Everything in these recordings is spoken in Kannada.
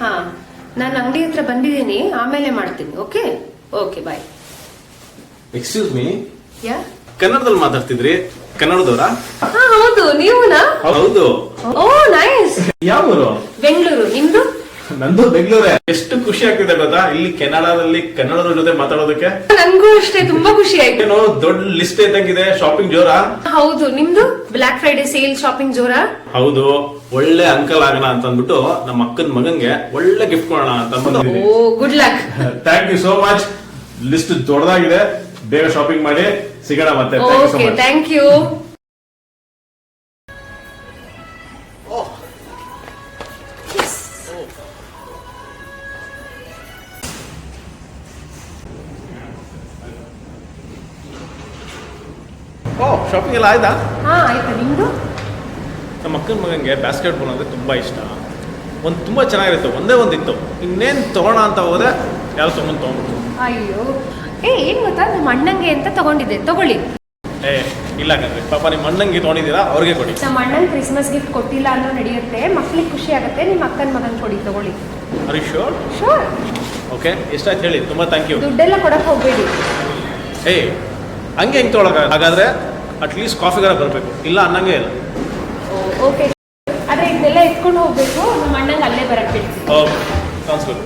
ಹಾ ನಾನು ಅಂಗಡಿ ಹತ್ರ ಬಂದಿದ್ದೀನಿ ಆಮೇಲೆ ಮಾಡ್ತೀನಿ okay? Okay bye excuse me yeah? ಕನ್ನಡದಲ್ಲಿ ಮಾತಾಡ್ತಿದ್ರಿ? ಕನ್ನಡದವರಾ? ಹಾ ಹೌದು ನೀವುನಾ? ಹೌದು. ಓ ನೈಸ್ ಯಾವ ಊರು ಬೆಂಗಳೂರು ನಿಮ್ದು? ನಂದು ಬೆಂಗಳೂರೇ. ಎಷ್ಟು ಖುಷಿ ಆಗ್ತಿದೆ ಗೊತ್ತಾ? ಇಲ್ಲಿ ಕೆನಡಾದಲ್ಲಿ ಕನ್ನಡದ ಜೊತೆ ಮಾತಾಡೋದಕ್ಕೆ. ನನ್ಗೂ ಅಷ್ಟೇ ತುಂಬಾ ಖುಷಿ ಆಯ್ತು. ಏನೋ ದೊಡ್ಡ ಲಿಸ್ಟ್ ಇದ್ದಂಗಿದೆ ಶಾಪಿಂಗ್ ಜೋರಾ? ಹೌದು ನಿಮ್ದು? ಬ್ಲಾಕ್ ಫ್ರೈಡೆ ಸೇಲ್ ಶಾಪಿಂಗ್ ಜೋರಾ? ಹೌದು ಒಳ್ಳೆ ಅಂಕಲ್ ಆಗೋಣ ಅಂತ ಅಂದ್ಬಿಟ್ಟು ನಮ್ಮ ಅಕ್ಕನ ಮಗಂಗೆ ಒಳ್ಳೆ ಗಿಫ್ಟ್ ಕೊಡೋಣ ಅಂತ ಬಂದಿದ್ದೀನಿ ಓ good luck thank you so much list ದೊಡ್ಡದಾಗಿದೆ. ಬೇಗ ಶಾಪಿಂಗ್ ಮಾಡಿ ಸಿಗೋಣ ಮತ್ತೆ. Thank you so okay much thank you oh shopping ಎಲ್ಲ ಆಯ್ತಾ? ಹಾ ಆಯ್ತು. ನಿಮ್ದು? ನಮ್ಮ ಅಕ್ಕನ ಮಗನಿಗೆ ಬ್ಯಾಸ್ಕೆಟ್ ಬಾಲ್ ಅಂದ್ರೆ ತುಂಬಾ ಇಷ್ಟ. ಒಂದು ತುಂಬಾ ಚೆನ್ನಾಗಿರುತ್ತೆ. ಒಂದೇ ಒಂದಿತ್ತು. ಇನ್ನೇನು ತಗೋಣ ಅಂತ ಹೋದ್ರೆ ಯಾವ ತೊಗೊಂಡು ತೊಗೊಂಡ್ಬಿಟ್ಟು ಅಯ್ಯೋ. ಏ ಏನು ಗೊತ್ತಾ? ನಮ್ಮ ಅಣ್ಣಂಗೆ ಅಂತ ತಗೊಂಡಿದ್ದೆ. ತಗೊಳ್ಳಿ. ಏ ಇಲ್ಲ ಕಣ್ರಿ. ಪಾಪ ನಿಮ್ಮ ಅಣ್ಣಂಗೆ ತೊಗೊಂಡಿದ್ದೀರಾ? ಅವ್ರಿಗೆ ಕೊಡಿ. ನಮ್ಮ ಅಣ್ಣನ್ ಕ್ರಿಸ್ಮಸ್ ಗಿಫ್ಟ್ ಕೊಟ್ಟಿಲ್ಲ ಅನ್ನೋ ನಡೆಯುತ್ತೆ. ಮಕ್ಕಳಿಗೆ ಖುಷಿ ಆಗುತ್ತೆ. ನಿಮ್ಮ ಅಕ್ಕನ ಮಗನ ಕೊಡಿ. ತಗೊಳ್ಳಿ. ಅರಿ ಶೋರ್ ಶೋರ್ ಓಕೆ ಎಷ್ಟಾಯ್ತು ಹೇಳಿ. ತುಂಬ ಥ್ಯಾಂಕ್ ಯು ದುಡ್ಡೆಲ್ಲ ಕೊಡಕ್ಕೆ ಹೋಗಬೇಡಿ. ಏಯ್ ಹಂಗೆ ಹೆಂಗೆ ತೊಗೊಳಕ ಹಾಗಾದ್ರೆ ಅಟ್ಲೀಸ್ಟ್ ಕಾಫಿಗಾರ ಬರಬೇಕು. ಇಲ್ಲ ಅನ್ನಂಗೆ ಇಲ್ಲ. ಓಕೆ ಆದ್ರೆ ಇದೆಲ್ಲ ಎತ್ಕೊಂಡು ಹೋಗ್ಬೇಕು. ನಮ್ಮ ಅಣ್ಣಂಗೆ ಅಲ್ಲೇ ಬರಕ್ಕೆ ಬಿಡಿ. ಓಕೆ ಸಾನ್ಸ್ ಗುಡ್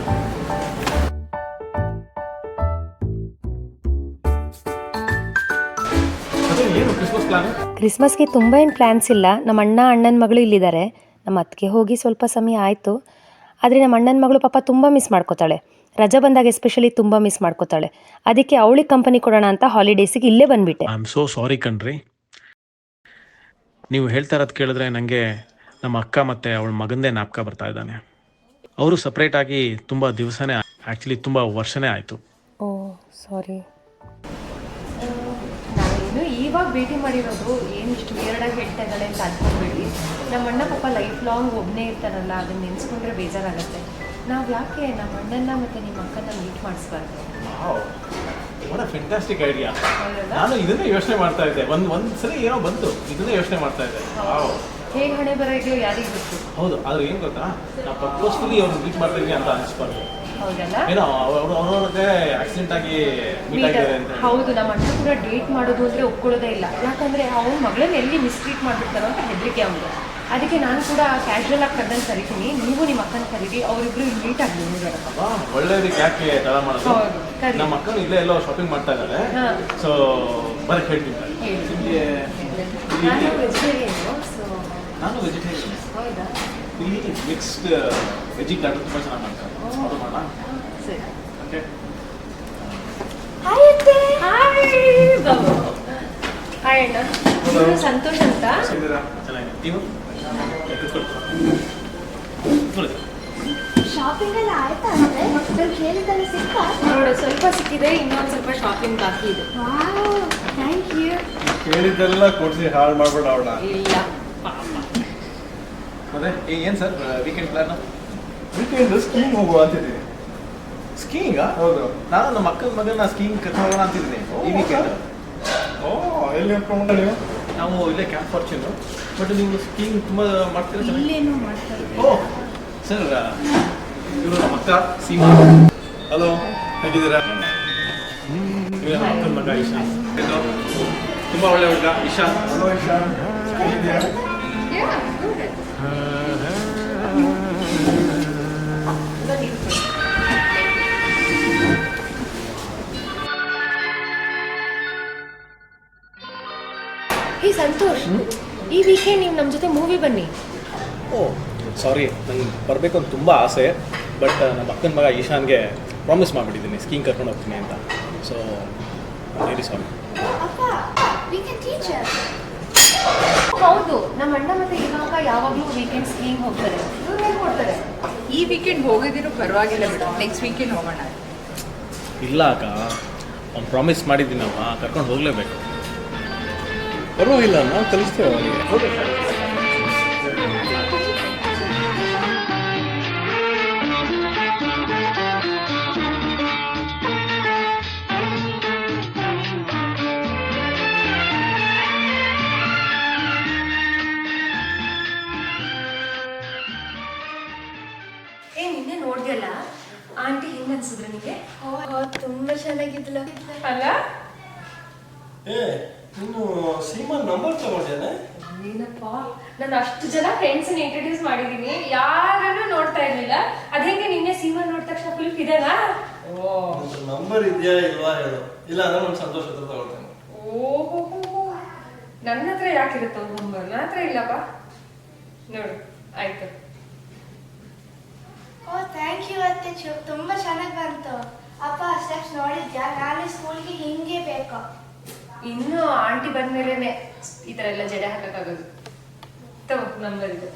ಏನು ಕ್ರಿಸ್ಮಸ್ ಪ್ಲಾನ್ ಕ್ರಿಸ್ಮಸ್ಗೆ ತುಂಬ ಏನು ಪ್ಲ್ಯಾನ್ಸ್ ಇಲ್ಲ. ನಮ್ಮ ಅಣ್ಣ ಅಣ್ಣನ ಮಗಳು ಇಲ್ಲಿದ್ದಾರೆ. ನಮ್ಮ ಅತ್ತಿಗೆ ಹೋಗಿ ಸ್ವಲ್ಪ ಸಮಯ ಆಯಿತು. ಆದರೆ ನಮ್ಮ ಅಣ್ಣನ ಮಗಳು ಪಾಪ ತುಂಬ ಮಿಸ್ ಮಾಡ್ಕೋತಾಳೆ. ರಜಾ ಬಂದಾಗ ಎಸ್ಪೆಷಲಿ ತುಂಬ ಮಿಸ್ ಮಾಡ್ಕೋತಾಳೆ. ಅದಕ್ಕೆ ಅವಳಿಗೆ ಕಂಪನಿ ಕೊಡೋಣ ಅಂತ ಹಾಲಿಡೇಸಿಗೆ ಇಲ್ಲೇ ಬಂದ್ಬಿಟ್ಟೆ. ಐ ಆಮ್ ಸೋ ಸಾರಿ ಕಣ್ರಿ. ನೀವು ಹೇಳ್ತಾ ಇರೋದು ಕೇಳಿದ್ರೆ ನನಗೆ ನಮ್ಮ ಅಕ್ಕ ಮತ್ತು ಅವಳ ಮಗಂದೇ ಜ್ಞಾಪಕ ಬರ್ತಾ ಇದ್ದಾನೆ. ಅವರು ಸಪ್ರೇಟಾಗಿ ತುಂಬ ದಿವಸನೇ ಆ್ಯಕ್ಚುಲಿ ತುಂಬ ವರ್ಷನೇ ಆಯಿತು. ಓ ಸಾರಿ ಇವಾಗ ಭೇಟಿ ಮಾಡಿರೋದು ಏನು ಇಷ್ಟು ವಿಯರ್ಡಾಗಿ ಹೇಳ್ತಾ ಇದ್ದಾಳೆ ಅಂತ ಅನ್ಕೊಂಡ್ಬೇಡಿ. ನಮ್ಮ ಅಣ್ಣ ಪಾಪ ಲೈಫ್ ಲಾಂಗ್ ಒಬ್ಬನೇ ಇರ್ತಾರಲ್ಲ ಅದನ್ನ ನೆನೆಸ್ಕೊಂಡ್ರೆ ಬೇಜಾರಾಗುತ್ತೆ. ನಾವು ಯಾಕೆ ನಮ್ಮ ಅಣ್ಣನ ಮತ್ತು ನಿಮ್ಮ ಅಕ್ಕನ ಮೀಟ್ ಮಾಡಿಸ್ಬಾರ್ದು? ಫ್ಯಾಂಟಾಸ್ಟಿಕ್ ಐಡಿಯಾ ಹೌದಲ್ಲ? ನಾನು ಇದನ್ನೇ ಯೋಚನೆ ಮಾಡ್ತಾ ಇದ್ದೆ. ಒಂದು ಒಂದು ಸರಿ ಏನೋ ಬಂತು. ಇದನ್ನೇ ಯೋಚನೆ ಮಾಡ್ತಾ ಇದ್ದೆ. ಹೇಗೆ ಹಣೆ ಬರ ಇದೆಯೋ ಯಾರಿಗೆ ಗೊತ್ತು? ಹೌದು. ಆದ್ರೆ ಏನು ಗೊತ್ತಾ? ನಾವು ಪರ್ಪೋಸ್ಫುಲಿ ಅವ್ರು ಮೀಟ್ ಮಾಡ್ತಾ ಇದ್ವಿ ಅಂತ ಅನಿಸ್ಬಾರ್ದು ಏನೋ ಅವರು ಅವ್ರವ್ರಿಗೆ ಆಕ್ಸಿಡೆಂಟ್ ಆಗಿ ಮೀಟ್ ಆಗಿದ್ದಾರೆ ಅಂತ ಹೌದು. ನಮ್ಮ ಅಣ್ಣ ಕೂಡ ಡೇಟ್ ಮಾಡೋದು ಅಂದ್ರೆ ಒಪ್ಕೊಳ್ಳೋದೇ ಇಲ್ಲ. ಯಾಕಂದ್ರೆ ಅವ್ರ ಮಗಳನ್ನ ಎಲ್ಲಿ ಮಿಸ್ಟ್ರೀಟ್ ಮಾಡ್ಬಿಡ್ತಾರೋ ಅಂತ ಹೆದರಿಕೆ ಅವನು ಅದಕ್ಕೆ ನಾನು ಕೂಡ ಕ್ಯಾಶುವಲ್ ಆಗಿ ಕರ್ದನ್ ಕರಿತೀನಿ. ನೀವು ನಿಮ್ಮ ಅಕ್ಕನ ಕರೀರಿ. ಅವರಿಬ್ರು ಇಲ್ಲಿ ಮೀಟ್ ಆಗಿ ಒಳ್ಳೇದಕ್ಕೆ ಯಾಕೆ ತಡ ಮಾಡೋದು? ನಮ್ಮ ಅಕ್ಕನ ಇಲ್ಲೇ ಎಲ್ಲ ಶಾಪಿಂಗ್ ಮಾಡ್ತಾ ಇದ್ದಾರೆ. ಸೊ ಬರಕ್ ಹೇಳ್ತೀನಿ ಹೇಳಿ. ನಾನು ಇಲ್ಲಿ- ಸೊ ನಾನು ವೆಜಿಟೇರಿಯನ್ ಹೌದಾ? ಇಲ್ಲಿ ಮಿಕ್ಸ್ಡ್ ತುಂಬ ಚೆನ್ನಾಗಿ ಮಾಡ್ತಾರೆ. ಅದು ಮಾಡೋಣ ಸರಿ. ಓಕೆ ಹಾಯ್ ಅತ್ತೆ. ಹಾಯ್ ಬಾಬು. ಹಾಯ್ ಅಣ್ಣ. ಇವ್ರು ಸಂತೋಷ್ ಅಂತ? ಚೆನ್ನಾಗಿದೆ ನೀವು. ಶಾಪಿಂಗ್ ಎಲ್ಲ ಆಯ್ತಾ ಅಂದ್ರೆ? ಸ್ವಲ್ಪ ಹೇಳಿದಲ್ಲಿ ಸಿಕ್ಕ? ನೋಡು ಸ್ವಲ್ಪ ಸಿಕ್ಕಿದೆ ಇನ್ನೊಂದು ಸ್ವಲ್ಪ ಶಾಪಿಂಗ್ ಬಾಕಿ ಇದೆ. ಥ್ಯಾಂಕ್ ಯು ಕೇಳಿದ್ದೆಲ್ಲ ಕೊಡ್ಸಿ ಹಾಳು ಮಾಡ್ಬೇಡ ಅವಳ ಇಲ್ಲ ಮತ್ತೆ ಏನು sir weekend plan weekend ski ಹೋಗುವ ಅಂತಿದ್ದೀನಿ. ಸ್ಕೀಯಿಂಗಾ ಹೌದು. ನಾನು ನಮ್ಮ ಅಕ್ಕನ ಮಗನ ಸ್ಕೀಯಿಂಗ್ ಕರ್ಕೊಂಡು ಹೋಗೋಣ ಅಂತಿದ್ದೀನಿ ಈ ವೀಕೆಂಡ್ ಓ ಎಲ್ಲಿ ಹೋಗ್ಕೊಂಡು ನೀವು? ನಾವು ಇಲ್ಲೇ ಕ್ಯಾಂಪ್ ಫಾರ್ಚೂನ್ ಬಟ್ ನೀವು ಸ್ಕೀಮ್ ತುಂಬ ಮಾಡ್ತೀರಾ ಇಲ್ಲೇನು ಮಾಡ್ತಾರೆ ಓ ಸರ್ ಇವರು ನಮ್ಮ ಅಕ್ಕ ಸೀಮಾ. ಹಲೋ ಹೇಗಿದ್ದೀರಾ? ಇವ್ರು ಅಕ್ಕನ ಮಗ ಇಶಾ. ಇದು ತುಂಬ ಒಳ್ಳೆ ಹುಡುಗ ಇಶಾ. ಹಲೋ ಇಶಾ. ಸಂತೋಷ್ ಈ ವೀಕೆಂಡ್ ನೀವು ನಮ್ಮ ಜೊತೆ ಮೂವಿ ಬನ್ನಿ. ಓ ಸಾರಿ ನಂಗೆ ಬರಬೇಕು ಅಂತ ತುಂಬ ಆಸೆ ಬಟ್ ನಮ್ಮ ಅಕ್ಕನ ಮಗ ಈಶಾನ್ಗೆ ಪ್ರಾಮಿಸ್ ಮಾಡಿಬಿಟ್ಟಿದ್ದೀನಿ ಸ್ಕೀನ್ ಕರ್ಕೊಂಡು ಹೋಗ್ತೀನಿ ಅಂತ. ಸೊ ವೆರಿ ಸಾರಿ ಅಪ್ಪ ವಿ ಕ್ಯಾನ್ ಟೀಚರ್ ಹೌದು ನಮ್ಮ ಅಣ್ಣ ಮತ್ತೆ ಇವಾಗ ಯಾವಾಗಲೂ ವೀಕೆಂಡ್ ಸ್ಕೀಮ್ ಹೋಗ್ತಾರೆ. ಇವ್ರು ಈ ವೀಕೆಂಡ್ ಹೋಗಿದ್ದೀರೋ ಪರವಾಗಿಲ್ಲ ಬಿಡು ನೆಕ್ಸ್ಟ್ ವೀಕೆಂಡ್ ಹೋಗೋಣ. ಇಲ್ಲ ಅಕ್ಕ ಅವ್ನು ಪ್ರಾಮಿಸ್ ಮಾಡಿದ್ದೀನಮ್ಮ ಕರ್ಕೊಂಡು ಹೋಗಲೇಬೇಕು. ಪರವಾಗಿಲ್ಲ ನಾವು ಕಲಿಸ್ತೇವೆ ಅವರಿಗೆ ಆಂಟಿ ಹೆಂಗ್ ಅನ್ಸಿದ್ರು ನಿಮಗೆ ತುಂಬಾ ಚೆನ್ನಾಗಿದ್ಲ. ಅಲ್ಲ? ನೀನು ಸೀಮಾ ನಂಬರ್ ತಗೊಂಡೇನೆ ಏನಪ್ಪ ನಾನು ಅಷ್ಟು ಜನ ಫ್ರೆಂಡ್ಸ್ ಇಂಟ್ರೊಡ್ಯೂಸ್ ಮಾಡಿದೀನಿ ಯಾರನ್ನು ನೋಡ್ತಾ ಇರ್ಲಿಲ್ಲ. ಅದ್ ಹೆಂಗೆ ನಿನ್ನೆ ಸಿನಿಮಾ ನೋಡಿದ ತಕ್ಷಣ ಫುಲ್ ಇದೆನಾ? ಓ. ನಂಬರ್ ಇದೆಯಾ ಇಲ್ವಾ ಹೇಳು. ಇಲ್ಲ ಅಂದ್ರೆ ನಾನು ಸಂತೋಷ ಹತ್ರ ತಗೊಳ್ತೇನೆ. ಓಹೋ ನನ್ನ ಹತ್ರ ಯಾಕಿರುತ್ತೆ ನಂಬರ್ ನನ್ನ ಹತ್ರ ಇಲ್ಲಪ್ಪ. ನೋಡು ಆಯ್ತು. ಓ ಥ್ಯಾಂಕ್ ಯು ಅತ್ತೆ ಚು. ತುಂಬಾ ಚೆನ್ನಾಗಿ ಬಂತು. ಅಪ್ಪ ಸ್ಟೆಪ್ಸ್ ನೋಡಿದ್ಯಾ? ನಾಳೆ ಸ್ಕೂಲ್ಗೆ ಹಿಂಗೆ ಬೇಕು? ಇನ್ನು ಆಂಟಿ ಬಂದ್ಮೇಲೆನೆ ಈ ತರ ಎಲ್ಲ ಜಡೆ ಹಾಕಕ್ಕಾಗೋದು. ತಗೋ ನಂಬರ್ ಇದೆ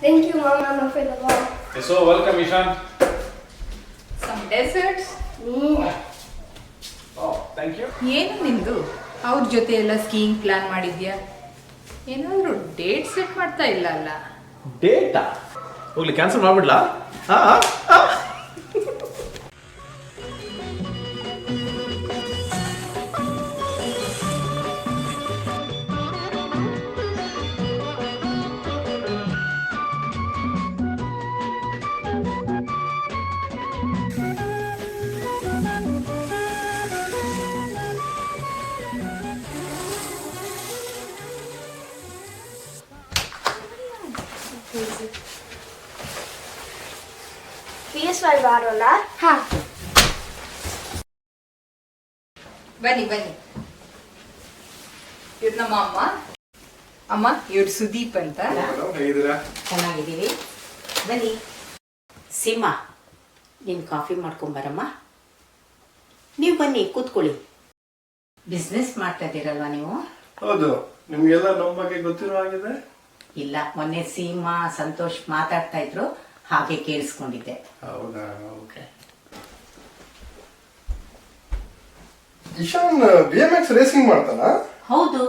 ಥ್ಯಾಂಕ್ ಯು ಮಾಮ ನಮ್ಮ fill so welcome Ishan some desserts thank you ಏನು ನಿಂದು ಅವ್ರ ಜೊತೆ ಎಲ್ಲ ಸ್ಕೀಯಿಂಗ್ ಪ್ಲಾನ್ ಮಾಡಿದ್ಯಾ? ಏನಾದ್ರು ಡೇಟ್ ಸೆಟ್ ಮಾಡ್ತಾ ಇಲ್ಲ ಅಲ್ಲ? ಡೇಟಾ? ಹೋಗ್ಲಿ ಕ್ಯಾನ್ಸಲ್ ಮಾಡ್ಬಿಡ್ಲಾ? ಹಾ. ಎಸ್ ಹಾ. ಬನ್ನಿ ಬನ್ನಿ. ಇವ್ರು ನಮ್ಮ ಅಮ್ಮ. ಅಮ್ಮ ಇವ್ರು ಸುದೀಪ್ ಅಂತ. ಚೆನ್ನಾಗಿದ್ದೀವಿ. ಬನ್ನಿ. ಸೀಮಾ ನೀನು ಕಾಫಿ ಮಾಡ್ಕೊಂಬರಮ್ಮ. ನೀವು ಬನ್ನಿ ಕೂತ್ಕೊಳ್ಳಿ. ಬಿಸ್ನೆಸ್ ಮಾಡ್ತಾ ಇದ್ದೀರಲ್ವಾ ನೀವು? ಹೌದು. ನಿಮ್ಗೆಲ್ಲ ನಮ್ಮ ಬಗ್ಗೆ ಗೊತ್ತಿರೋ ಹಾಗಿದೆ ಇಲ್ಲ ಮೊನ್ನೆ ಸೀಮಾ ಸಂತೋಷ್ ಮಾತಾಡ್ತಾ ಇದ್ರು. ಹಾಗೆ ಕೇಳಿಸ್ಕೊಂಡಿದ್ದೆ. ಹೌದಾ? Okay Ishan B M X racing ಮಾಡ್ತಾನಾ? ಹೌದು.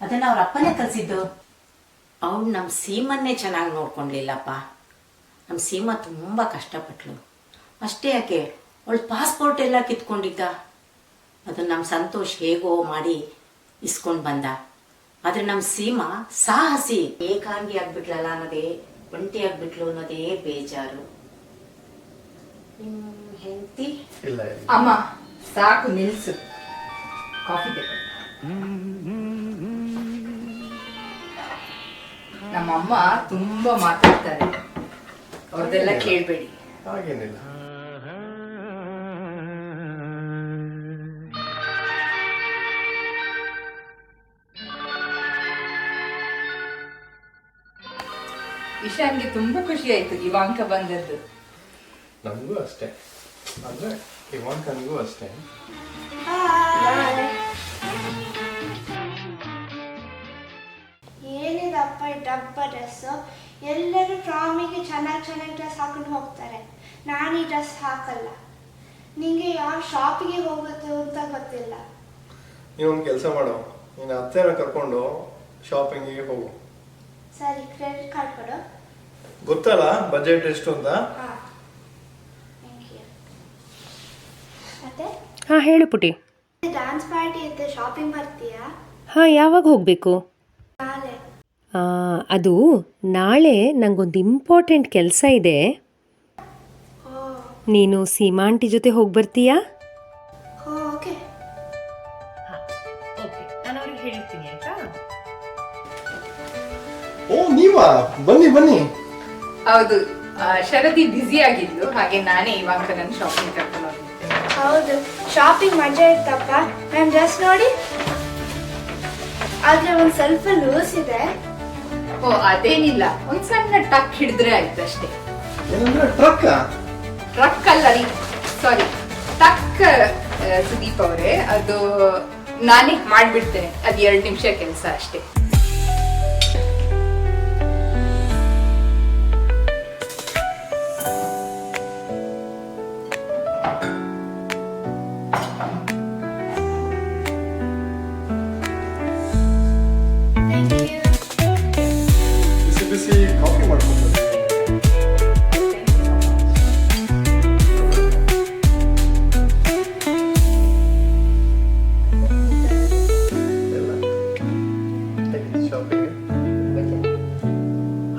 ಅದನ್ನ ಅವ್ರ ಅಪ್ಪನೇ ಕಲಿಸಿದ್ದು. ಅವ್ನು ನಮ್ಮ ಸೀಮನ್ನೇ ಚೆನ್ನಾಗಿ ನೋಡ್ಕೊಂಡ್ಲಿಲ್ಲಪ್ಪ. ನಮ್ಮ ಸೀಮ ತುಂಬ ಕಷ್ಟಪಟ್ಲು. ಅಷ್ಟೇ ಯಾಕೆ ಅವಳು ಪಾಸ್ಪೋರ್ಟ್ ಎಲ್ಲ ಕಿತ್ಕೊಂಡಿದ್ದ. ಅದನ್ನ ನಮ್ಮ ಸಂತೋಷ್ ಹೇಗೋ ಮಾಡಿ ಇಸ್ಕೊಂಡು ಬಂದ. ಆದ್ರೆ ನಮ್ಮ ಸೀಮಾ ಸಾಹಸಿ ಏಕಾಂಗಿ ಆಗ್ಬಿಟ್ಲಲ್ಲ ಅನ್ನೋದೇ ಒಂಟಿ ಆಗ್ಬಿಟ್ಲು ಅನ್ನೋದೇ ಬೇಜಾರು. ನಿಮ್ಮ ಹೆಂಡತಿ? ಇಲ್ಲ ಇಲ್ಲ. ಅಮ್ಮ ಸಾಕು ನಿಲ್ಸು. ಕಾಫಿ ಬೇಕು ನಮ್ಮಮ್ಮ ತುಂಬಾ ಮಾತಾಡ್ತಾರೆ. ಅವ್ರದೆಲ್ಲ ಕೇಳ್ಬೇಡಿ. ಹಾಗೇನಿಲ್ಲ. ಇಶಾನ್ಗೆ ತುಂಬಾ ಖುಷಿ ಆಯ್ತು ಇವಾಂಕ ಬಂದದ್ದು. ನಮಗೂ ಅಷ್ಟೇ. ಅಂದ್ರೆ ಇವಾಂಕನಿಗೂ ಅಷ್ಟೇ. ಏನಿದಪ್ಪ ಈ ಡಬ್ಬ ಡ್ರೆಸ್ ಎಲ್ಲರೂ ಪ್ರಾಮಿಗೆ ಚೆನ್ನಾಗಿ ಚೆನ್ನಾಗಿ ಡ್ರೆಸ್ ಹಾಕೊಂಡು ಹೋಗ್ತಾರೆ. ನಾನು ಈ ಡ್ರೆಸ್ ಹಾಕಲ್ಲ. ನಿಂಗೆ ಯಾವ ಶಾಪಿಗೆ ಹೋಗುತ್ತೆ ಅಂತ ಗೊತ್ತಿಲ್ಲ. ನೀವೊಂದು ಕೆಲಸ ಮಾಡು. ನೀನು ಅತ್ತೆನ ಕರ್ಕೊಂಡು ಶಾಪಿಂಗಿಗೆ ಹೋಗು. ಸರಿ ಕ್ರೆಡಿಟ್ ಕಾರ್ಡ್ ಕೊಡು. ಗೊತ್ತಲ್ಲ? ಬಜೆಟ್ ಎಷ್ಟು ಅಂತ ಹಾಂ. ಥ್ಯಾಂಕ್ ಯು ಮತ್ತೆ? ಹಾಂ ಹೇಳು ಪುಟಿ. ಡ್ಯಾನ್ಸ್ ಪಾರ್ಟಿ ಅಂತ ಶಾಪಿಂಗ್ ಮಾಡ್ತೀಯಾ? ಹಾಂ ಯಾವಾಗ ಹೋಗಬೇಕು? ನಾಳೆ. ಅದು ನಾಳೆ ನನಗೊಂದು ಇಂಪಾರ್ಟೆಂಟ್ ಕೆಲಸ ಇದೆ. ಓ. ನೀನು ಸೀಮಾ ಆಂಟಿ ಜೊತೆ ಹೋಗಿ ಬರ್ತೀಯಾ? Oh okay. ಓಕೆ. ನಾನು ಅವ್ರಿಗೆ ಹೇಳ್ತೀನಿ ಆಯ್ತಾ? ಓ ನೀವಾ? ಬನ್ನಿ ಬನ್ನಿ. ಹೌದು. ಶರದಿ ಬ್ಯುಸಿ ಆಗಿದ್ದು ಹಾಗೆ ನಾನೇ ಇವಾಗ ನನ್ನ ಶಾಪಿಂಗ್ ಕರ್ಕೊಂಡು ಹೌದು. ಶಾಪಿಂಗ್ ಮಜಾ ಇತ್ತಪ್ಪ. ಮ್ಯಾಮ್ ಡ್ರೆಸ್ ನೋಡಿ. ಆದ್ರೆ ಒಂದು ಸ್ವಲ್ಪ ಲೂಸ್ ಇದೆ. ಓ ಅದೇನಿಲ್ಲ. ಒಂದ್ ಸಣ್ಣ ಟಕ್ ಹಿಡಿದ್ರೆ ಆಯ್ತು ಅಷ್ಟೇ ಏನಂದ್ರೆ ಟ್ರಕ್ ಟ್ರಕ್ ಅಲ್ಲ ರೀ. ಸಾರಿ ಟಕ್ ಸುದೀಪ್ ಅವರೇ. ಅದು ನಾನೇ ಮಾಡ್ಬಿಡ್ತೇನೆ. ಅದು ಎರಡು ನಿಮಿಷ ಕೆಲಸ ಅಷ್ಟೇ.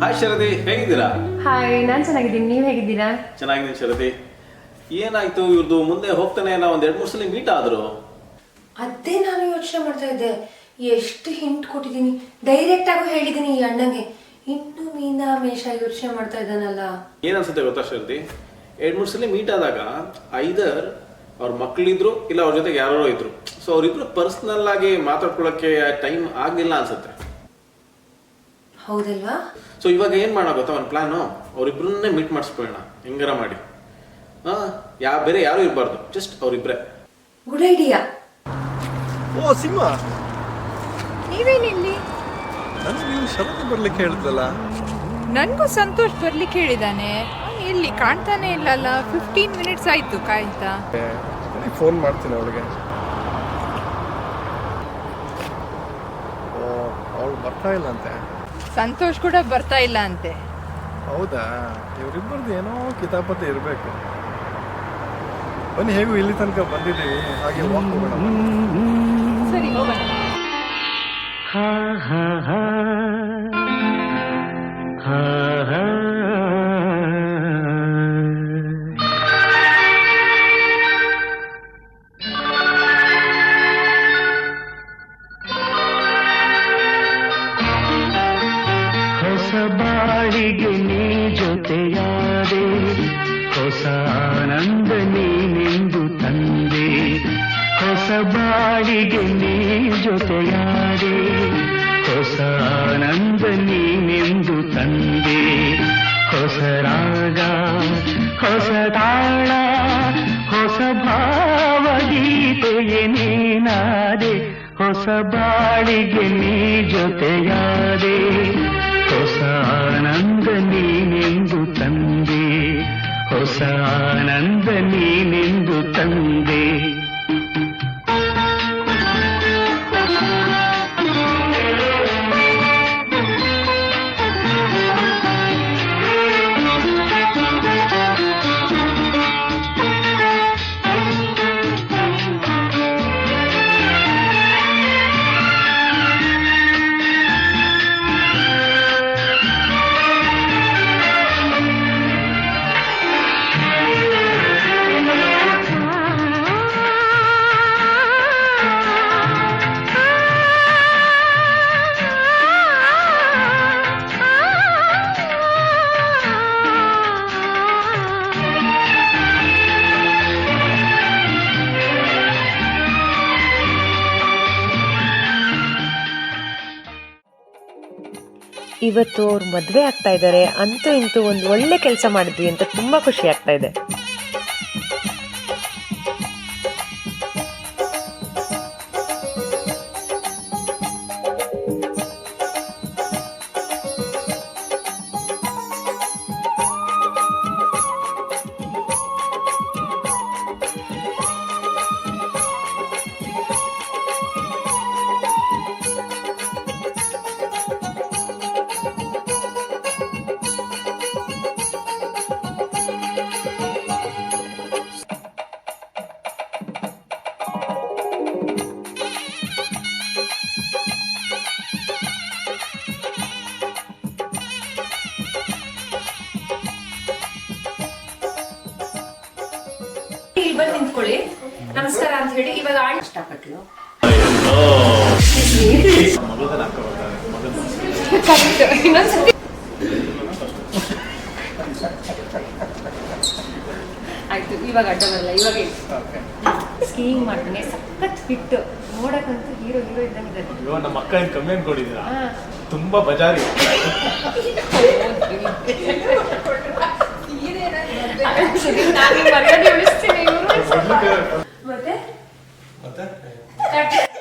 ಹಾಯ್ ಶರದಿ ಹೇಗಿದ್ದೀರಾ? ಹಾಯ್ ನಾನು ಚೆನ್ನಾಗಿದ್ದೀನಿ. ನೀವು ಹೇಗಿದ್ದೀರಾ? ಚೆನ್ನಾಗಿದ್ದೀನಿ ಶರದಿ ಏನಾಯ್ತು? ಇವ್ರದ್ದು ಮುಂದೆ ಹೋಗ್ತಾನೆ ಇಲ್ಲ ಒಂದ್ ಎರಡ್ ಮೂರ್ ಸಲ ಮೀಟ್ ಆದ್ರು. ಅದೇ ನಾನು ಯೋಚನೆ ಮಾಡ್ತಾ ಇದ್ದೆ. ಎಷ್ಟು ಹಿಂಟ್ ಕೊಟ್ಟಿದ್ದೀನಿ. ಡೈರೆಕ್ಟ್ ಆಗೂ ಹೇಳಿದ್ದೀನಿ ಈ ಅಣ್ಣಗೆ. ಇನ್ನು ಮೀನಾ ಮೇಷ ಯೋಚನೆ ಮಾಡ್ತಾ ಇದ್ದಾನಲ್ಲ. ಏನ್ ಅನ್ಸುತ್ತೆ ಗೊತ್ತಾ ಶರದಿ ಎರಡ್ ಮೂರು ಸಲ ಮೀಟ್ ಆದಾಗ ಐದರ್ ಅವ್ರ ಮಕ್ಳಿದ್ರು ಇಲ್ಲ ಅವ್ರ ಜೊತೆಗೆ ಯಾರೋ ಇದ್ರು. ಸೊ ಅವ್ರಿಬ್ರು ಪರ್ಸನಲ್ ಆಗಿ ಮಾತಾಡ್ಕೊಳಕ್ಕೆ ಟೈಮ್ ಆಗ್ಲಿಲ್ಲ ಅನ್ಸುತ್ತೆ. ಹೌದಲ್ವಾ? ಸೊ ಇವಾಗ ಏನ್ ಮಾಡೋ ಗೊತ್ತಾ? ಒಂದು ಪ್ಲಾನು ಅವ್ರಿಬ್ರನ್ನೇ ಮೀಟ್ ಮಾಡಿಸ್ಕೊಳ್ಳೋಣ. ಹೆಂಗಾರ ಮಾಡಿ. ಹಾಂ ಯಾ ಬೇರೆ ಯಾರು ಇರಬಾರ್ದು. ಜಸ್ಟ್ ಅವರಿಬ್ಬರೇ ಗುಡ್ ಐಡಿಯಾ ಓ ಸಿಂಹ. ನೀವೇನಿಲ್ಲಿ? ನನಗೆ ನೀವು ಶರತ್ ಬರ್ಲಿಕ್ಕೆ ಹೇಳಿದ್ರಲ್ಲ? ನನಗೂ ಸಂತೋಷ್ ಬರ್ಲಿಕ್ಕೆ ಹೇಳಿದಾನೆ. ಇಲ್ಲಿ ಎಲ್ಲಿ ಕಾಣ್ತಾನೆ ಇಲ್ಲಲ್ಲ. ಫಿಫ್ಟೀನ್ ಮಿನಿಟ್ಸ್ ಆಯ್ತು ಕಾಯ್ತಾ. ಫೋನ್ ಮಾಡ್ತೀನಿ ಅವಳಿಗೆ. ಓ ಅವಳು ಬರ್ತಾ ಇಲ್ಲ ಅಂತೆ ಸಂತೋಷ್ ಕೂಡ ಬರ್ತಾ ಇಲ್ಲ ಅಂತೆ. ಹೌದಾ? ಇವರಿಬ್ಬರದ್ದು ಏನೋ ಕಿತಾಪತಿ ಇರಬೇಕು. ಬನ್ನಿ ಹೇಗೂ ಇಲ್ಲಿ ತನಕ ಬಂದಿದ್ದೀವಿ. ಹಾಗೆ ವಾಕ್ ಹೋಗೋಣ ಹಾ ಹಾ ಹೋಗೋಣ ಹೊಸ ಬಾಳಿಗೆ ನೀ ಜೊತೆಯಾದೆ ಹೊಸ ಆನಂದ ನೀನೆಂದು ತಂದೆ ಹೊಸ ಆನಂದ ನೀನೆಂದು ತಂದೆ ಇವತ್ತು ಅವ್ರು ಮದುವೆ ಆಗ್ತಾ ಇದ್ದಾರೆ ಅಂತೂ ಇಂತೂ ಒಂದು ಒಳ್ಳೆ ಕೆಲಸ ಮಾಡಿದ್ವಿ ಅಂತ ತುಂಬಾ ಖುಷಿ ಆಗ್ತಾ ಇದೆ. ನಿಂತ್ಕೊಳ್ಳಿ ನಮಸ್ಕಾರ ಅಂತ ಹೇಳಿ ಇವಾಗ ಆಳ್ ಇಷ್ಟಪಟ್ಲು. ಆಯ್ತು ಇವಾಗ ಅಡ್ಡ ಬರಲ್ಲ ಇವಾಗ ಸ್ಕೀಯಿಂಗ್ ಮಾಡ್ತಾನೆ ಸಖತ್ ಫಿಟ್ ನೋಡಕ್ಕಂತೂ ಹೀರೋ ಹೀರೋ ಇದ್ದಂಗೆ ಇವಾಗ ನಮ್ಮ ಅಕ್ಕ ಏನ್ ಕಮ್ಮಿ ಅನ್ಕೊಂಡಿದ್ದೀರಾ. ತುಂಬಾ ಬಜಾರಿ. ನಾನು ಮರ್ಯಾದೆ 어때? 어때? 어때?